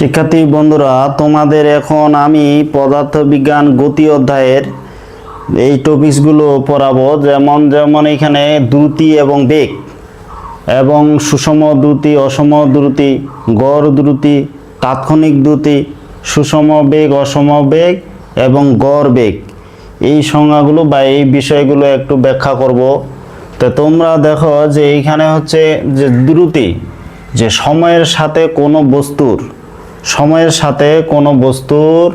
শিক্ষার্থী বন্ধুরা, তোমাদের এখন আমি পদার্থবিজ্ঞান গতি অধ্যায়ের এই টপিকসগুলো পড়াবো। যেমন যেমন এখানে দ্রুতি এবং বেগ এবং সুষম দ্রুতি, অসম দ্রুতি, গড় দ্রুতি, তাৎক্ষণিক দ্রুতি, সুষম বেগ, অসম বেগ এবং গড় বেগ। এই সংজ্ঞাগুলো বা এই বিষয়গুলো একটু ব্যাখ্যা করব। তো তোমরা দেখো যে এইখানে হচ্ছে যে দ্রুতি, যে সময়ের সাথে কোনো বস্তুর সময়ের সাথে কোনো বস্তুর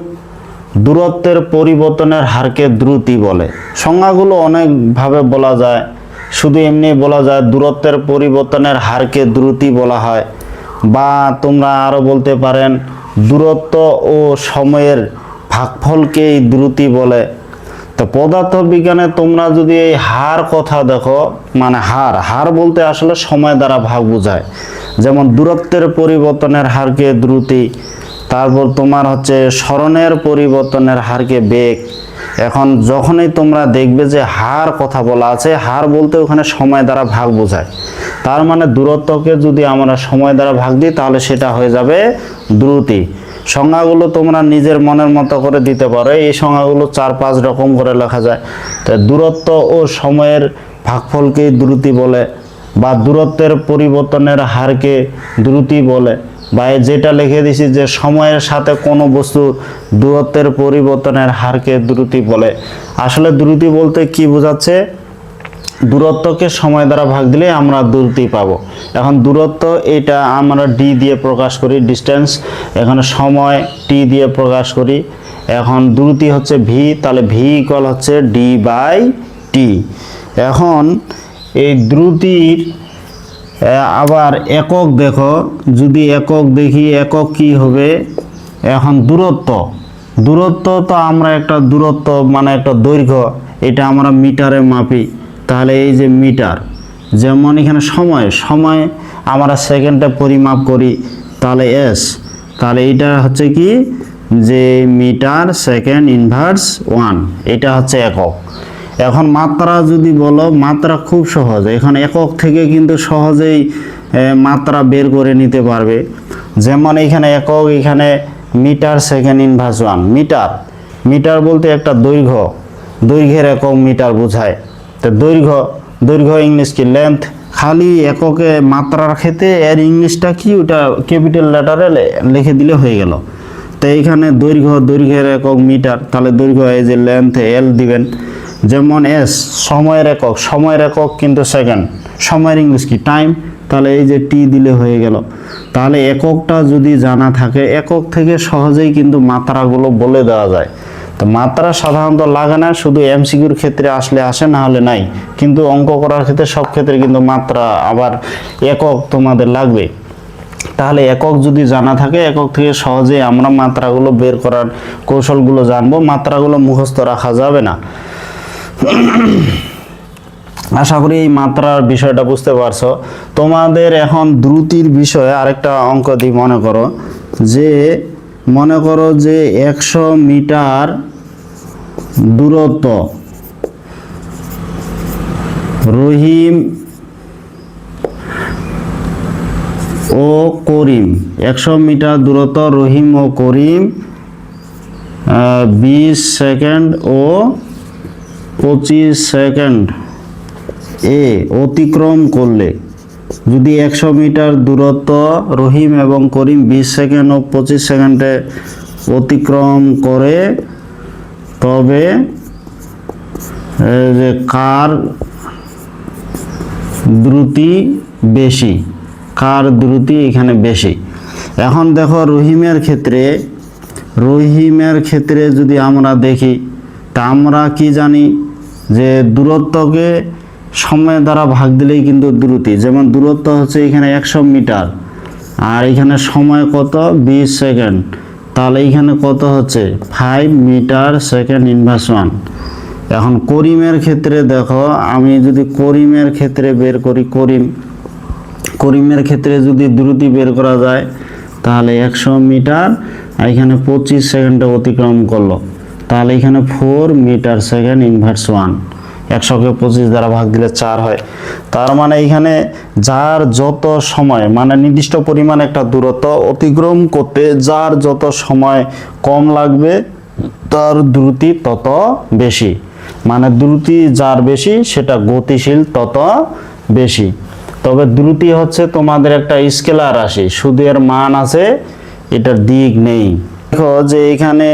দূরত্বের পরিবর্তনের হারকে দ্রুতি বলে। সংজ্ঞাগুলো অনেকভাবে বলা যায়। শুধু এমনি বলা যায়, দূরত্বের পরিবর্তনের হারকে দ্রুতি বলা হয়। বা তোমরা আরও বলতে পারেন, দূরত্ব ও সময়ের ভাগফলকেই দ্রুতি বলে। তো পদার্থ বিজ্ঞানে তোমরা যদি এই হার কথা দেখো মানে হার হার বলতে আসলে সময় দ্বারা ভাগ বোঝায়। যেমন দূরত্বের পরিবর্তনের হারকে দ্রুতি, তারপর তোমার হচ্ছে স্মরণের পরিবর্তনের হারকে বেগ। এখন যখনই তোমরা দেখবে যে হার কথা বলা আছে, হার বলতে ওখানে সময় দ্বারা ভাগ বোঝায়। তার মানে দূরত্বকে যদি আমরা সময় দ্বারা ভাগ দিই, তাহলে সেটা হয়ে যাবে দ্রুতি। সংজ্ঞাগুলো তোমরা নিজের মনের মতো করে দিতে পারো। এই সংজ্ঞাগুলো চার পাঁচ রকম করে লেখা যায়। তো দূরত্ব ও সময়ের ভাগফলকেই দ্রুতি বলে। বা দূরত্বের পরিবর্তনের হারকে দ্রুতি বলে। বা যেটা লিখে দিছি যে সময়ের সাথে কোনো বস্তুর দূরত্বের পরিবর্তনের হারকে দ্রুতি বলে। আসলে দ্রুতি বলতে কি বোঝাচ্ছে? দূরত্বকে সময় দ্বারা ভাগ দিলে আমরা দ্রুতি পাবো। এখন দূরত্ব এটা আমরা ডি দিয়ে প্রকাশ করি ডিস্টেন্স এখানে সময় টি দিয়ে প্রকাশ করি। এখন দ্রুতি হচ্ছে ভি তাহলে ভি ইকল হচ্ছে ডি বাই টি এখন এই দ্রুতির আবার একক দেখো। যদি একক দেখি, একক কি হবে? এখন দূরত্ব। দূরত্ব তো আমরা একটা দূরত্ব মানে একটা দৈর্ঘ্য, এটা আমরা মিটারে মাপি। তাহলে এই যে মিটার, যেমন এখানে সময় সময় আমরা সেকেন্ডে পরিমাপ করি, তাহলে এস তাহলে এটা হচ্ছে কি? যে মিটার, সেকেন্ড, ইনভার্স, ওয়ান, এটা হচ্ছে একক। এখন মাত্রা যদি বলো, মাত্রা খুব সহজ। এখানে একক থেকে কিন্তু সহজেই মাত্রা বের করে নিতে পারবে। যেমন এখানে একক, এখানে metre, second inverse one. Metre metre বলতে একটা দৈর্ঘ্য। দৈর্ঘ্যের একক মিটার বোঝায়। তো দৈর্ঘ্য দৈর্ঘ্য ইংলিশ কি লেন্থ খালি এককে মাত্রার ক্ষেত্রে এর ইংলিশটা কি? ওটা ক্যাপিটাল লেটারে লিখে দিলে হয়ে গেল। তো এইখানে দৈর্ঘ্য, দৈর্ঘ্যের একক মিটার। তাহলে দৈর্ঘ্য এই যে লেন্থ এল দিবেন। যেমন এস সময়ের একক সময়ের একক কিন্তু সেকেন্ড সময়ের ইংলিশ কি? টাইম তাহলে এই যে টি দিলে হয়ে গেল। তাহলে এককটা যদি জানা থাকে, একক থেকে সহজেই কিন্তু মাত্রাগুলো বলে দেওয়া যায়। তো মাত্রা সাধারণত লাগে না, শুধু এমসিকিউর ক্ষেত্রে আসলে আসে, না হলে নাই। কিন্তু অঙ্ক করার ক্ষেত্রে সব ক্ষেত্রে কিন্তু মাত্রা আবার একক তোমাদের লাগবে। তাহলে একক যদি জানা থাকে, একক থেকে সহজেই আমরা মাত্রাগুলো বের করার কৌশলগুলো জানব। মাত্রাগুলো মুখস্থ রাখা যাবে না। আশা করি এই মাত্রার বিষয়টা বুঝতে পারছ। তোমাদের এখন দ্রুতির বিষয়ে আরেকটা অঙ্ক দিই মনে করো, যে মনে করো যে একশো মিটার দূরত্ব রহিম ও করিম, একশো মিটার দূরত্ব রহিম ও করিম বিশ সেকেন্ড ও পঁচিশ সেকেন্ড। এ অতিক্রম করলে। যদি একশো মিটার দূরত্ব রহিম এবং করিম বিশ সেকেন্ড ও পঁচিশ সেকেন্ডে অতিক্রম করে, তবে যে কার দ্রুতি বেশি, কার দ্রুতি এখানে বেশি। এখন দেখো রহিমের ক্ষেত্রে রহিমের ক্ষেত্রে যদি আমরা দেখি, তা আমরা কি জানি? যে দূরত্বকে সময় দ্বারা ভাগ দিলেই কিন্তু দ্রুতি। যেমন দূরত্ব হচ্ছে এখানে একশো মিটার, আর এখানে সময় কত? বিশ সেকেন্ড। তাহলে এখানে কত হচ্ছে? Five metre second inverse one এখন করিমের ক্ষেত্রে দেখো, আমি যদি করিমের ক্ষেত্রে বের করি, করিম, করিমের ক্ষেত্রে যদি দ্রুতি বের করা যায়, তাহলে একশো মিটার, আর এখানে পঁচিশ সেকেন্ডে অতিক্রম করল। তাহলে এখানে four metre second inverse one একশোকে পঁচিশ দ্বারা ভাগ দিলে চার হয়। তার মানে এখানে যার যত সময় মানে নির্দিষ্ট পরিমাণ একটা দূরত্ব অতিক্রম করতে যার যত সময় কম লাগবে, তার দ্রুতি তত বেশি। মানে দ্রুতি যার বেশি, সেটা গতিশীল তত বেশি। তবে দ্রুতি হচ্ছে তোমাদের একটা স্কেলার রাশি। এর মান আছে, এটার দিক নেই। দেখো যে এখানে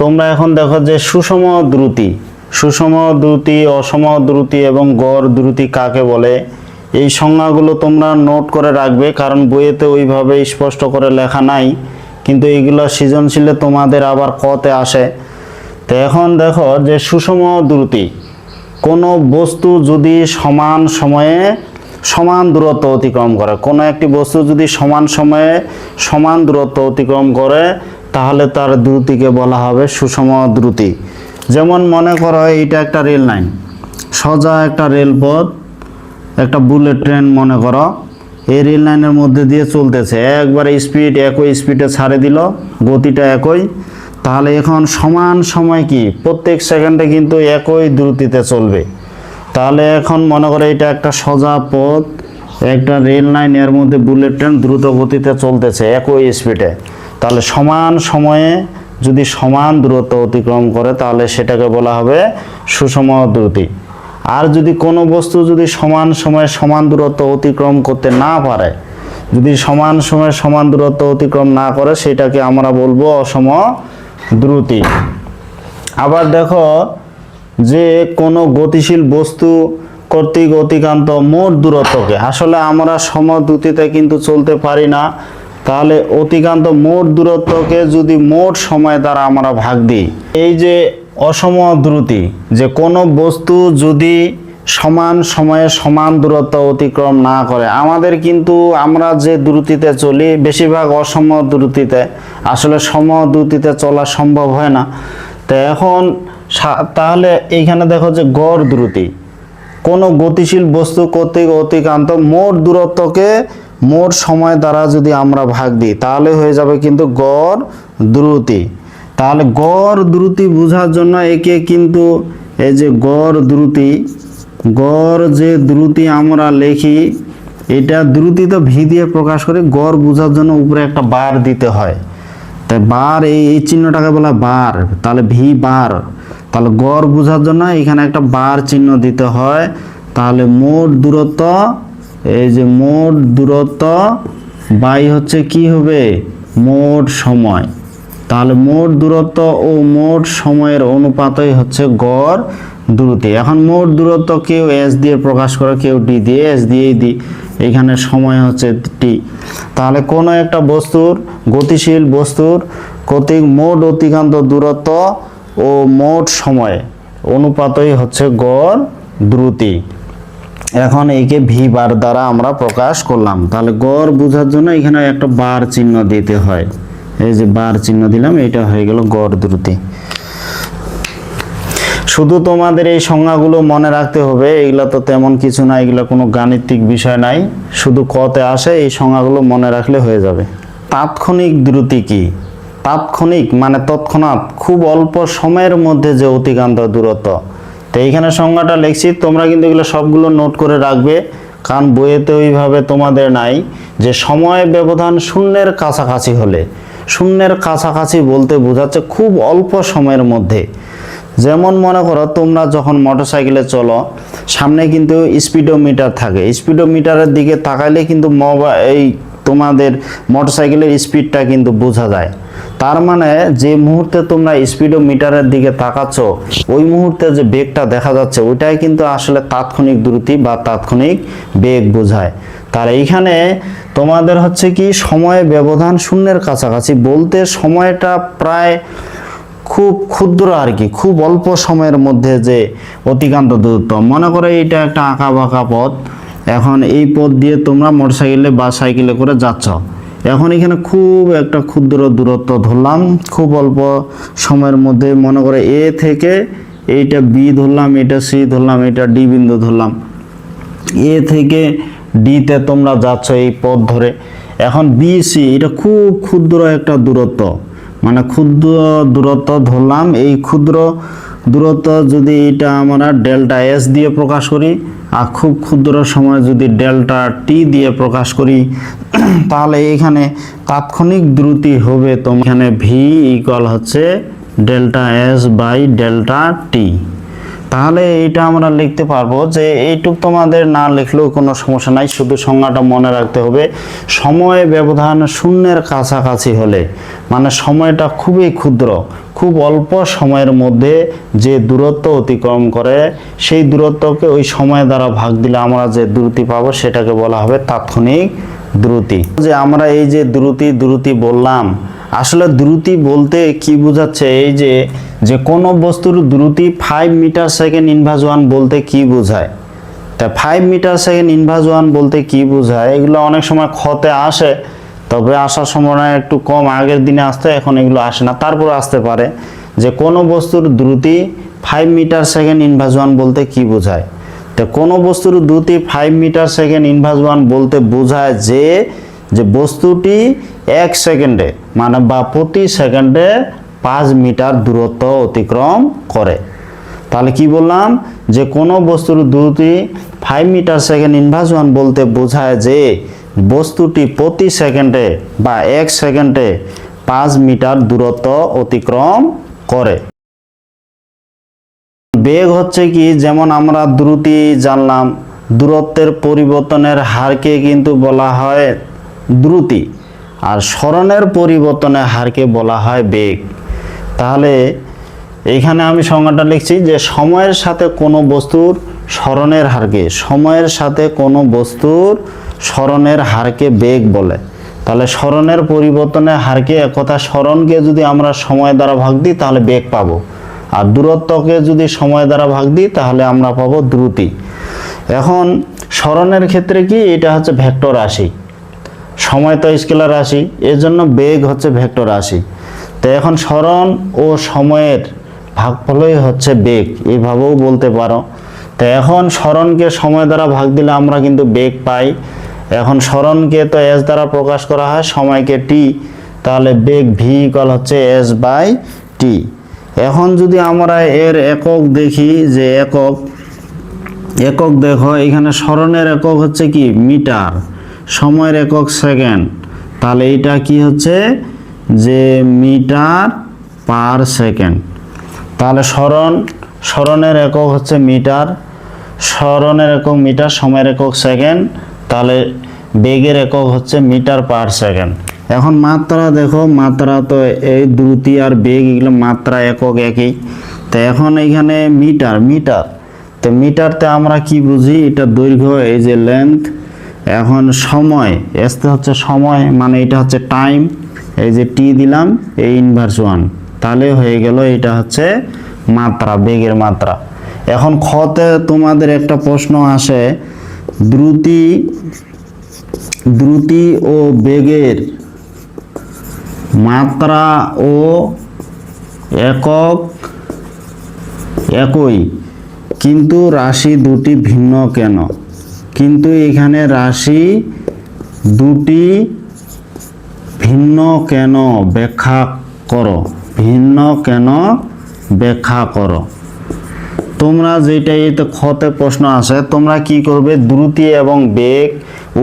তোমরা এখন দেখো যে সুষম দ্রুতি সুষম দ্রুতি, অসম দ্রুতি এবং গড় দ্রুতি কাকে বলে? এই সংজ্ঞাগুলো তোমরা নোট করে রাখবে কারণ বইয়েতে ওইভাবে স্পষ্ট করে লেখা নাই, কিন্তু এইগুলো সৃজনশীলে তোমাদের আবার কতে আসে। তো এখন দেখো যে সুষম দ্রুতি, কোনো বস্তু যদি সমান সময়ে সমান দূরত্ব অতিক্রম করে, কোনো একটি বস্তু যদি সমান সময়ে সমান দূরত্ব অতিক্রম করে তাহলে তার দ্রুতিকে বলা হবে সুষম দ্রুতি। যেমন মনে করো এইটা একটা রেল লাইন। সোজা একটা রেলপথ, একটা বুলেট ট্রেন মনে করো, এই রেল লাইনের মধ্যে দিয়ে চলতেছে। একবারে স্পিড একই স্পিডে ছাড়ে দিল, গতিটা একই। তাহলে এখন সমান সময় কি? প্রত্যেক সেকেন্ডে কিন্তু একই দ্রুতিতে চলবে। তাহলে এখন মনে করে এটা একটা সোজা পথ, একটা রেল লাইন, এর মধ্যে বুলেট ট্রেন দ্রুত গতিতে চলতেছে একই স্পিডে তাহলে সমান সময়ে যদি সমান দূরত্ব অতিক্রম করে, তাহলে সেটাকে বলা হবে সুষম দ্রুতি। আর যদি কোনো বস্তু যদি সমান সময়ে সমান দূরত্ব অতিক্রম করতে না পারে, যদি সমান সময়ে সমান দূরত্ব অতিক্রম না করে, সেটাকে আমরা বলব অসম দ্রুতি। আবার দেখো যে কোনো গতিশীল বস্তু কর্তৃক অতিক্রান্ত মোট দূরত্বকে, আসলে আমরা সম সমদ্রুতিতে কিন্তু চলতে পারি না। তাহলে অতিক্রান্ত মোট দূরত্বকে যদি মোট সময় দ্বারা আমরা ভাগ দিই, এই যে অসম দ্রুতি, যে কোনো বস্তু যদি সমান সময়ে সমান দূরত্ব অতিক্রম না করে, আমাদের কিন্তু আমরা যে দ্রুতিতে চলি, বেশিরভাগ অসম দ্রুতিতে, আসলে সম দ্রুতিতে চলা সম্ভব হয় না। তো এখন তাহলে এইখানে দেখো যে গড় দ্রুতি, কোনো গতিশীল বস্তু কর্তৃক অতিক্রান্ত মোট দূরত্বকে মোট সময় দ্বারা যদি আমরা ভাগ দিই, তাহলে হয়ে যাবে কিন্তু গড় দ্রুতি। তাহলে গড় দ্রুতি বোঝার জন্য একে কিন্তু এই যে গড় দ্রুতি, গড় যে দ্রুতি আমরা লিখি, এটা দ্রুতি তো ভি দিয়ে প্রকাশ করি গড় বোঝার জন্য উপরে একটা বার দিতে হয়। তাই বার, এই এই চিহ্নটাকে বলা বার। তাহলে ভি বার। তাহলে গড় বোঝার জন্য এখানে একটা বার চিহ্ন দিতে হয়। তাহলে মোট দূরত্ব এই যে মোট দূরত্ব বাই হচ্ছে কি হবে? মোট সময়। তাহলে মোট দূরত্ব ও মোট সময়ের অনুপাতই হচ্ছে গড় দ্রুতি এখন মোট দূরত্ব কেউ এস দিয়ে প্রকাশ করে, কেউ ডি দিয়ে এস দিয়েই দিই এখানে সময় হচ্ছে টি তাহলে কোনো একটা বস্তুর গতিশীল বস্তুর কর্তৃক মোট অতিকান্ত দূরত্ব ও মোট সময় অনুপাতই হচ্ছে গড় দ্রুতি এখন একে ভি বার দ্বারা আমরা প্রকাশ করলাম। তাহলে গড় বোঝার জন্য এখানে একটা বার চিহ্ন দিতে হয়। এই যে বার চিহ্ন দিলাম, এটা হয়ে গেল গড় দ্রুতি। শুধু তোমাদের এই সংজ্ঞাগুলো মনে রাখতে হবে, এগুলো তো তেমন কিছু না, এগুলো কোনো গাণিতিক বিষয় নাই। শুধু কতে আসে, এই সংজ্ঞাগুলো মনে রাখলে হয়ে যাবে। তাৎক্ষণিক দ্রুতি কি? তাৎক্ষণিক মানে তৎক্ষণাৎ, খুব অল্প সময়ের মধ্যে যে অতিকান্ত দূরত্ব। তো এইখানে সংজ্ঞাটা লিখছি, তোমরা কিন্তু এগুলো সবগুলো নোট করে রাখবে, কারণ বইয়েতে ওইভাবে তোমাদের নাই যে সময় ব্যবধান শূন্যের কাছাকাছি হলে, শূন্যের কাছাকাছি বলতে বোঝাচ্ছে খুব অল্প সময়ের মধ্যে। যেমন মনে করো তোমরা যখন মোটরসাইকেলে চলো, সামনে কিন্তু স্পিডোমিটার থাকে। স্পিডোমিটারের দিকে তাকাইলে কিন্তু মোবাইল এই তোমাদের মোটরসাইকেলের স্পিডটা কিন্তু বোঝা যায়। তার মানে যে মুহূর্তে তোমরা স্পিডোমিটারের দিকে তাকাচ্ছ, ওই মুহূর্তে যে বেগটা দেখা যাচ্ছে, ওইটাই কিন্তু আসলে তাৎক্ষণিক দ্রুতি বা তাৎক্ষণিক বেগ বোঝায়। তার এইখানে তোমাদের হচ্ছে কি, সময় ব্যবধান শূন্যের কাছাকাছি বলতে সময়টা প্রায় খুব ক্ষুদ্র আর কি, খুব অল্প সময়ের মধ্যে যে অতিকান্ত দূরত্ব। মনে করে এইটা একটা আঁকা বাঁকা পথ, এখন এই পথ দিয়ে তোমরা মোটরসাইকেলে বা সাইকেলে করে যাচ্ছ। এখন এখানে খুব একটা ক্ষুদ্র দূরত্ব ধরলাম। খুব অল্প সময়ের মধ্যে মনে করে এ থেকে এইটা বি ধরলাম, এটা সি ধরলাম, এটা ডি বিন্দু ধরলাম। এ থেকে ডিতে তোমরা যাচ্ছ এই পথ ধরে। এখন বি, সি, এটা খুব ক্ষুদ্র একটা দূরত্ব। মানে ক্ষুদ্র দূরত্ব ধরলাম। এই ক্ষুদ্র দূরত্ব যদি এটা আমরা ডেল্টা এস দিয়ে প্রকাশ করি খুব ক্ষুদ্র সময় যদি ডেল্টা টি দিয়ে প্রকাশ করি, তাহলে এখানে তাৎক্ষণিক দ্রুতি হবে তো এখানে ভি ইকুয়াল হচ্ছে delta S by delta T তাহলে এইটা আমরা লিখতে পারব যে এইটুক তোমাদের না লিখলেও কোনো সমস্যা নাই, শুধু সংজ্ঞাটা মনে রাখতে হবে। সময় ব্যবধান শূন্যের কাছাকাছি হলে মানে সময়টা খুবই ক্ষুদ্র খুব অল্প সময়ের মধ্যে যে দূরত্ব অতিক্রম করে, সেই দূরত্বকে ওই সময় দ্বারা ভাগ দিলে আমরা যে দ্রুতি পাবো সেটাকে বলা হবে তাৎক্ষণিক দ্রুতি। যে আমরা এই যে দ্রুতি দ্রুতি বললাম, আসলে দ্রুতি বলতে কি বোঝাচ্ছে? এই যে যে কোনো বস্তুর দ্রুতি five metre second inverse one বলতে কি বোঝায়? তা five metre second inverse one বলতে কি বোঝায়? এগুলো অনেক সময় ক্ষতে আসে তবে আসার সম্ভাবনা একটু কম। আগের দিনে আসতে, এখন এগুলো আসে না। তারপর আসতে পারে যে কোনো বস্তুর দ্রুতি ফাইভ মিটার সেকেন্ড ইনভার্স বলতে কি বোঝায়? তো কোনো বস্তুর দ্রুতি ফাইভ মিটার সেকেন্ড ইনভার্স বলতে বোঝায় যে যে বস্তুটি এক সেকেন্ডে মানে বা প্রতি সেকেন্ডে পাঁচ মিটার দূরত্ব অতিক্রম করে। তাহলে কি বললাম? যে কোনো বস্তুর দ্রুতি ফাইভ মিটার সেকেন্ড ইনভার্স বলতে বোঝায় যে বস্তুটি প্রতি সেকেন্ডে বা এক সেকেন্ডে পাঁচ মিটার দূরত্ব অতিক্রম করে। বেগ হচ্ছে কি, যেমন আমরা দ্রুতি জানলাম, দূরত্বের পরিবর্তনের হারকে কিন্তু বলা হয় দ্রুতি, আর স্মরণের পরিবর্তনের হারকে বলা হয় বেগ। তাহলে এখানে আমি সংজ্ঞাটা লিখছি যে সময়ের সাথে কোনো বস্তুর স্মরণের হারকে, সময়ের সাথে কোনো বস্তুর স্মরণের হারকে বেগ বলে। তাহলে স্মরণের পরিবর্তনের হারকে একথা স্মরণকে যদি আমরা সময় দ্বারা ভাগ দিই, তাহলে বেগ পাবো। আর দূরত্বকে যদি সময় দ্বারা ভাগ দিই, তাহলে আমরা পাবো দ্রুতি। এখন স্মরণের ক্ষেত্রে কি? এটা হচ্ছে ভেক্টর রাশি। সময় তো স্কেলার রাশি এর জন্য বেগ হচ্ছে ভেক্টর রাশি। তো এখন স্মরণ ও সময়ের ভাগফলই হচ্ছে বেগ এইভাবেও বলতে পারো। তো এখন স্মরণকে সময় দ্বারা ভাগ দিলে আমরা কিন্তু বেগ পাই। এখন স্মরণকে তো এস দ্বারা প্রকাশ করা হয়, সময়কে টি তাহলে বেগ ভি ইকাল হচ্ছে এস বাই টি এখন যদি আমরা এর একক দেখি যে একক একক দেখো, এখানে স্মরণের একক হচ্ছে কি? মিটার। সময়ের একক সেকেন্ড। তাহলে এটা কি হচ্ছে? যে মিটার পার সেকেন্ড। তাহলে স্মরণ, স্মরণের একক হচ্ছে মিটার। স্মরণের একক মিটার, সময়ের একক সেকেন্ড। তাহলে বেগের একক হচ্ছে মিটার পার সেকেন্ড। এখন মাত্রা দেখো, মাত্রা তো এই দ্রুতি আর বেগ এগুলো মাত্রা একক একই। তো এখন এইখানে মিটার মিটার। তো মিটারতে আমরা কি বুঝি? এটা দৈর্ঘ্য, এই যে লেন্থ এখন সময় এসতে হচ্ছে সময় মানে এটা হচ্ছে টাইম এই যে টি দিলাম এই ইনভার্স ওয়ান তাহলে হয়ে গেল, এটা হচ্ছে মাত্রা, বেগের মাত্রা। এখন খতে তোমাদের একটা প্রশ্ন আসে দ্রুতি দ্রুতি ও বেগের মাত্রা ও একক একই। কিন্তু রাশি দুটি ভিন্ন কেন? কিন্তু এখানে রাশি দুটি ভিন্ন কেন ব্যাখ্যা করো। ভিন্ন কেন ব্যাখ্যা করো? তোমরা যেটা এই তো খতে প্রশ্ন আসে তোমরা কি করবে? দ্রুতি এবং বেগ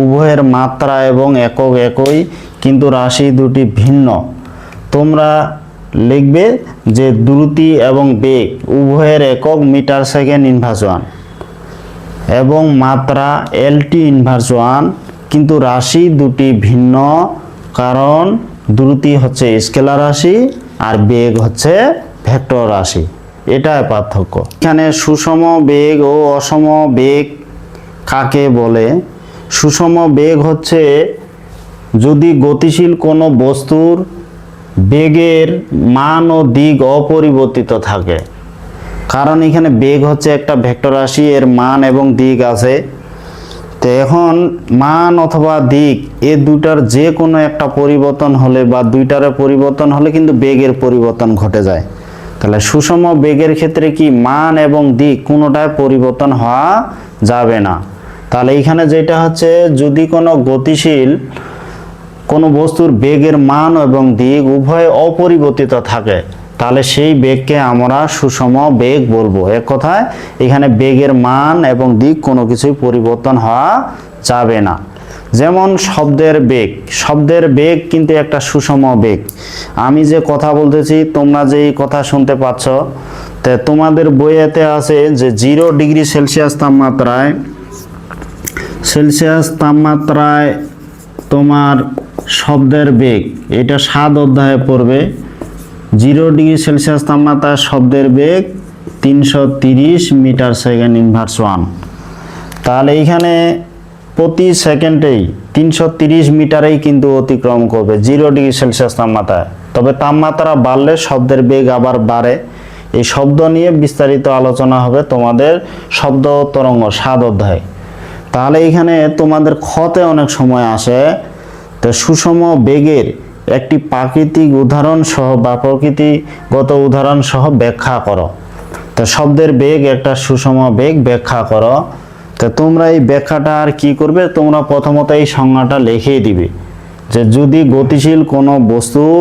উভয়ের মাত্রা এবং একক একই, কিন্তু রাশি দুটি ভিন্ন। তোমরা লিখবে যে দ্রুতি এবং বেগ উভয়ের একক মিটার সেকেন্ড ইনভার্স ওয়ান এবং মাত্রা এলটি ইনভার্স ওয়ান কিন্তু রাশি দুটি ভিন্ন, কারণ দ্রুতি হচ্ছে স্কেলার রাশি আর বেগ হচ্ছে ভেক্টর রাশি। এটাই পার্থক্য। এখানে সুষম বেগ ও অসম বেগ কাকে বলে? সুষম বেগ হচ্ছে যদি গতিশীল কোনো বস্তুর বেগের মান ও দিক অপরিবর্তিত থাকে। কারণ এখানে বেগ হচ্ছে একটা ভেক্টর রাশি, এর মান এবং দিক আছে। তো এখন মান অথবা দিক, এ দুটার যে কোনো একটা পরিবর্তন হলে বা দুইটার পরিবর্তন হলে কিন্তু বেগের পরিবর্তন ঘটে যায়। তাহলে সুষম বেগের ক্ষেত্রে কি মান এবং দিক কোনোটায় পরিবর্তন হওয়া যাবে না। তাহলে এইখানে যেটা হচ্ছে, যদি কোনো গতিশীল কোনো বস্তুর বেগের মান এবং দিক উভয় অপরিবর্তিত থাকে, তাহলে সেই বেগকে আমরা সুষম বেগ বলব। এক কথায়, এখানে বেগের মান এবং দিক কোনো কিছুই পরিবর্তন হওয়া যাবে না। যেমন শব্দের বেগ। শব্দের বেগ কিন্তু একটা সুষম বেগ। আমি যে কথা বলতেছি, তোমরা যে কথা শুনতে পাচ্ছ, তে তোমাদের বইয়েতে আছে যে জিরো ডিগ্রি সেলসিয়াস তাপমাত্রায় সেলসিয়াস তাপমাত্রায় তোমার শব্দের বেগ, এটা সাত অধ্যায়ে পড়বে। জিরো ডিগ্রি সেলসিয়াস তাপমাত্রায় শব্দের বেগ তিনশো মিটার সেকেন্ড ইনভার্স ওয়ান। তাহলে এইখানে প্রতি সেকেন্ডেই তিনশো তিরিশ মিটারেই কিন্তু অতিক্রম করবে জিরো ডিগ্রি সেলসিয়াস তাপমাত্রায় তবে তাপমাত্রা বাড়লে শব্দের বেগ আবার বাড়ে। এই শব্দ নিয়ে বিস্তারিত আলোচনা হবে তোমাদের শব্দ তরঙ্গ সাত অধ্যায়। তাহলে এখানে তোমাদের ক্ষতে অনেক সময় আসে। তো সুষম বেগের একটি প্রাকৃতিক উদাহরণ সহ বা প্রকৃতিগত উদাহরণ সহ ব্যাখ্যা করো। তো শব্দের বেগ একটা সুষম বেগ ব্যাখ্যা করো। তো তোমরা এই ব্যাখ্যাটা আর কি করবে? তোমরা প্রথমত এই সংজ্ঞাটা লিখেই দিবে যে যদি গতিশীল কোনো বস্তুর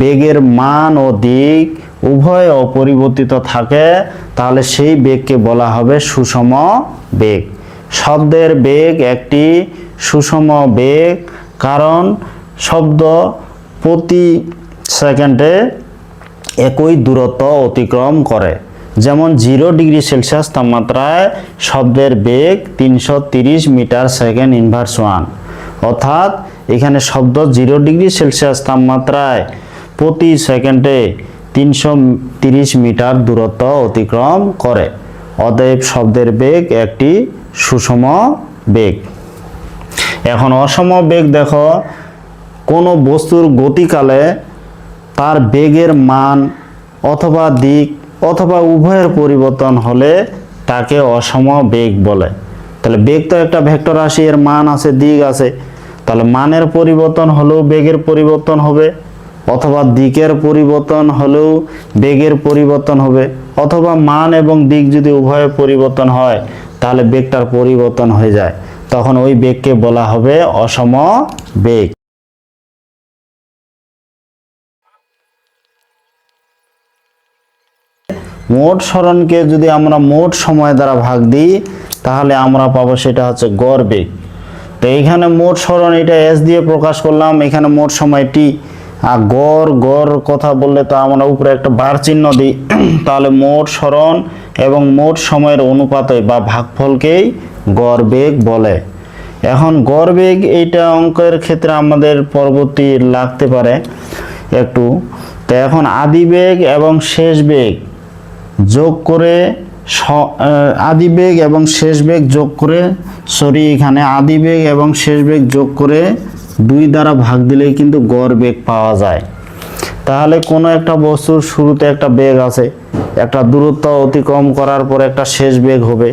বেগের মান ও দিক উভয় অপরিবর্তিত থাকে, তাহলে সেই বেগকে বলা হবে সুষম বেগ। শব্দের বেগ একটি সুষম বেগ, কারণ শব্দ প্রতি সেকেন্ডে একই দূরত্ব অতিক্রম করে। যেমন জিরো ডিগ্রি সেলসিয়াস তাপমাত্রায় শব্দের বেগ তিনশো তিরিশ মিটার সেকেন্ড ইনভার্স ওয়ান অর্থাৎ এখানে শব্দ জিরো ডিগ্রি সেলসিয়াস তাপমাত্রায় প্রতি সেকেন্ডে তিনশো তিরিশ মিটার দূরত্ব অতিক্রম করে। অতএব শব্দের বেগ একটি সুষম বেগ। এখন অসম বেগ দেখো, কোনো বস্তুর গতিকালে তার বেগের মান অথবা দিক অথবা উভয়ের পরিবর্তন হলে তাকে অসম বেগ বলে। তাহলে বেগ তো একটা ভেক্টর রাশি, এর মান আছে, দিক আছে। তাহলে মানের পরিবর্তন হলেও বেগের পরিবর্তন হবে, অথবা দিকের পরিবর্তন হলেও বেগের পরিবর্তন হবে। অথবা মান এবং দিক যদি উভয়ের পরিবর্তন হয়, তাহলে বেগটার পরিবর্তন হয়ে যায়। তখন ওই বেগকে বলা হবে অসম বেগ মোট সরণকে যদি আমরা মোট সময় দ্বারা ভাগ দিই, তাহলে আমরা পাবো সেটা হচ্ছে গড় তো এইখানে মোট সরণ এটা এস দিয়ে প্রকাশ করলাম, এখানে মোট সময় টি আর গড় গড় কথা বললে তো আমরা উপরে একটা বার চিহ্ন দিই। তাহলে মোট সরণ এবং মোট সময়ের অনুপাতে বা ভাগফলকেই গড় বেগ বলে। এখন গড় এইটা অঙ্কের ক্ষেত্রে আমাদের পরবর্তী লাগতে পারে একটু। তো এখন আদি বেগ এবং শেষ বেগ যোগ করে আদি বেগ এবং শেষ বেগ যোগ করে সরি এখানে আদি বেগ এবং শেষ বেগ যোগ করে দুই দ্বারা ভাগ দিলেই কিন্তু গড় বেগ পাওয়া যায়। তাহলে কোনো একটা বস্তুর শুরুতে একটা বেগ আছে, একটা দূরত্ব অতিক্রম করার পর একটা শেষ বেগ হবে।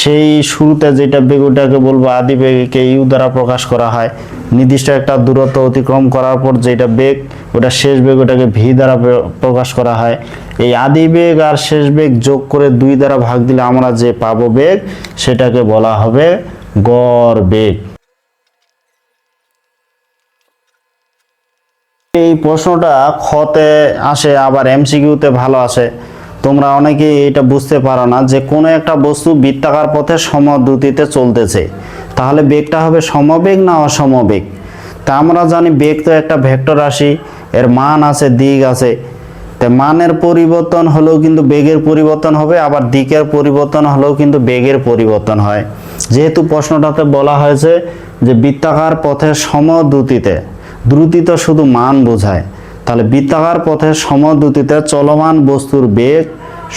সেই শুরুতে যেটা বেগ ওটাকে বলব আদি বেগকে ইউ দ্বারা প্রকাশ করা হয়। নির্দিষ্ট একটা দূরত্ব অতিক্রম করার পর যেটা বেগ ওটা শেষ বেগ ওটাকে ভি দ্বারা প্রকাশ করা হয়। এই আদি বেগ আর শেষ বেগ যোগ করে দুই দ্বারা ভাগ দিলে আমরা যে পাবো বেগ, সেটাকে বলা হবে গড় বেগ। এই প্রশ্নটা খতে আসে, আবার এমসিকিউতে ভালো আসে। তোমরা অনেকেই এটা বুঝতে পারো না যে কোনো একটা বস্তু বৃত্তাকার পথে সমদ্রুতিতে চলতেছে। তাহলে বেগটা হবে সমবেগ না অসমবেগ? তা আমরা জানি বেগ তো একটা ভেক্টর রাশি। এর মান আছে, দিক আছে। তা মানের পরিবর্তন হলেও কিন্তু বেগের পরিবর্তন হবে, আবার দিকের পরিবর্তন হলেও কিন্তু বেগের পরিবর্তন হয়। যেহেতু প্রশ্নটাতে বলা হয়েছে যে বৃত্তাকার পথের সমদ্রুতিতে দ্রুতি তো শুধু মান বোঝায়, তাহলে বৃত্তাকার পথের সমদ্রুতিতে চলমান বস্তুর বেগ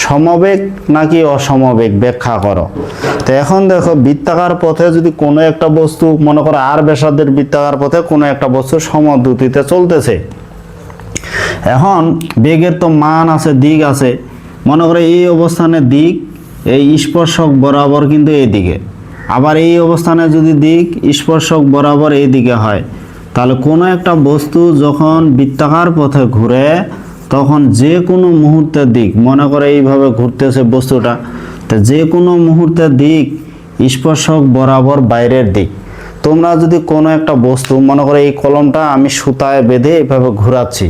সমবেগ নাকি অসমবেগ ব্যাখ্যা করো। তো এখন দেখো, বৃত্তাকার পথে যদি কোনো একটা বস্তু, মনে করো আর ব্যাসার্ধের বৃত্তাকার পথে কোনো একটা বস্তু সমদ্রুতিতে চলতেছে এখন বেগের তো মান আছে, দিক আছে। মনে করে এই অবস্থানে দিক, এই স্পর্শক বরাবর কিন্তু এই দিকে আবার এই অবস্থানে যদি দিক, স্পর্শক বরাবর এই দিকে হয়। তাহলে কোনো একটা বস্তু যখন বৃত্তাকার পথে ঘুরে, তখন যে কোনো মুহূর্তের দিক, মনে করে এইভাবে ঘুরতেছে বস্তুটা, তো যে কোনো মুহূর্তের দিক, স্পর্শক বরাবর বাইরের দিক। তোমরা যদি কোনো একটা বস্তু, মনে করো এই কলমটা আমি সুতায় বেঁধে এভাবে ঘোরাচ্ছি,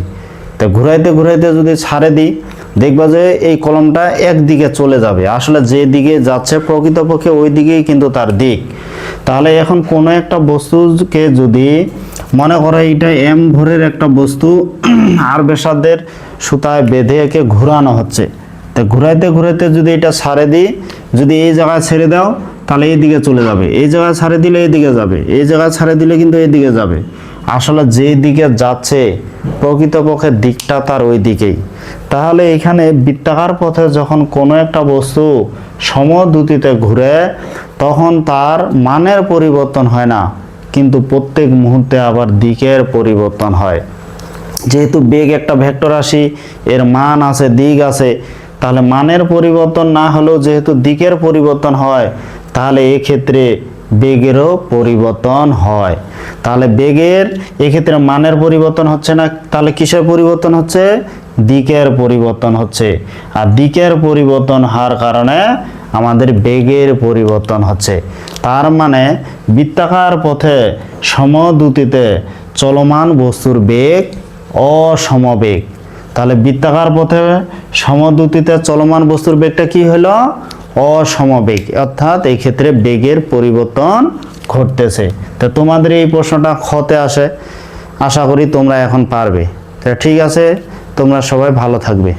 তো ঘুরাইতে ঘুরাইতে যদি ছাড়ে দিই, দেখবা যে এই কলমটা একদিকে চলে যাবে। আসলে যে দিকে যাচ্ছে প্রকৃতপক্ষে ওই দিকেই কিন্তু তার দিক। তাহলে এখন কোনো একটা বস্তুকে যদি, মনে করে এটা এম ভরের একটা বস্তু, আর বেসাদের সুতায় বেঁধে একে ঘোরানো হচ্ছে। তো ঘুরাইতে ঘুরাইতে যদি এটা ছাড়ে দিই, যদি এই জায়গায় ছেড়ে দাও তাহলে এই দিকে চলে যাবে। এই জায়গায় ছাড়ে দিলে এদিকে যাবে। এই জায়গায় ছাড়ে দিলে কিন্তু এদিকে যাবে। আসলে যে দিকে যাচ্ছে, প্রকৃতপক্ষে দিকটা তার ওই দিকেই তাহলে এখানে বৃত্তাকার পথে যখন কোনো একটা বস্তু সমদ্রুতিতে ঘুরে, তখন তার মানের পরিবর্তন হয় না। কিন্তু প্রত্যেক মুহূর্তে আবার দিকের পরিবর্তন হয়। যেহেতু বেগ একটা ভেক্টর রাশি, এর মান আছে, দিক আছে, তাহলে মানের পরিবর্তন না হলেও যেহেতু দিকের পরিবর্তন হয় তাহলে এক্ষেত্রে বেগেরও পরিবর্তন হয়। তাহলে বেগের এক্ষেত্রে মানের পরিবর্তন হচ্ছে না, তাহলে কিসের পরিবর্তন হচ্ছে? দিকের পরিবর্তন হচ্ছে। আর দিকের পরিবর্তন হওয়ার কারণে আমাদের বেগের পরিবর্তন হচ্ছে। তার মানে বৃত্তাকার পথে সমদ্রুতিতে চলমান বস্তুর বেগ অসমবেগ। তাহলে বৃত্তাকার পথে সমদ্রুতিতে চলমান বস্তুর বেগটা কি হলো? অসমবেগ, অর্থাৎ এই ক্ষেত্রে বেগের পরিবর্তন ঘটতেছে। তো তোমাদের এই প্রশ্নটা ক্ষতে আসে। আশা করি তোমরা এখন পারবে। তো ঠিক আছে, তোমরা সবাই ভালো থাকবে।